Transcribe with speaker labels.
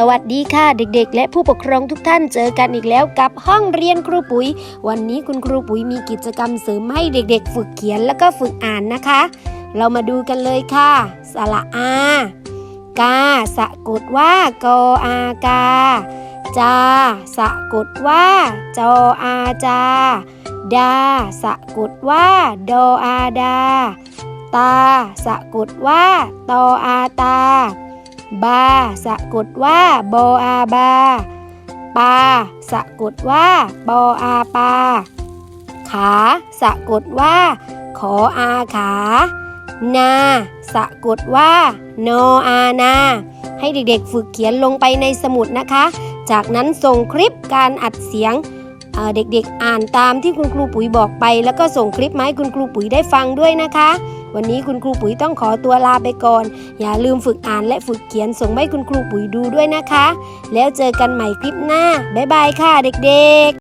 Speaker 1: สวัสดีค่ะเด็กๆ และผู้ปกครองทุกท่านเจอกันอีกแล้วกับห้องเรียนครูปุ๋ย วันนี้คุณครูปุ๋ยมีกิจกรรมเสริมให้เด็กๆ ฝึกเขียนแล้วก็ฝึกอ่านนะคะ เรามาดูกันเลยค่ะ สระอา กา สะกดว่ากออากา จา สะกดว่า จออาจา ดา สะกดว่า ดออาดา ตา สะกดว่า ตออาตา บา สะกดว่าบออาบา ปา สะกดว่าปออาปา ขา สะกดว่า ขออาขา นา สะกดว่า นออานา ให้เด็กๆฝึกเขียนลงไปในสมุดนะคะ จากนั้นส่งคลิปการอัดเสียงเอ่อเด็กๆอ่านตามที่คุณครูปุ๋ยบอกไป แล้วก็ส่งคลิปมาให้คุณครูปุ๋ยได้ฟังด้วยนะคะ วันนี้คุณครูปุ๋ยต้องขอตัวลาไปก่อน อย่าลืมฝึกอ่านและฝึกเขียนส่งให้คุณครูปุ๋ยดูด้วยนะคะ แล้วเจอกันใหม่คลิปหน้า บ๊ายบายค่ะเด็กๆ